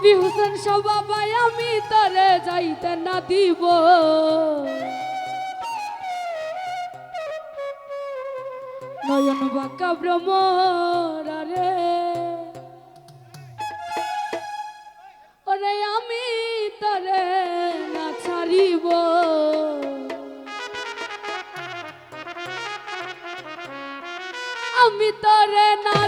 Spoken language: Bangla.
নবী হুসেন সবাই আমি তরে যাইতে না দিব। নয়ন বাঁকা ভ্রমরারে ওরে আমি তরে না ছাড়িব। আমি তরে না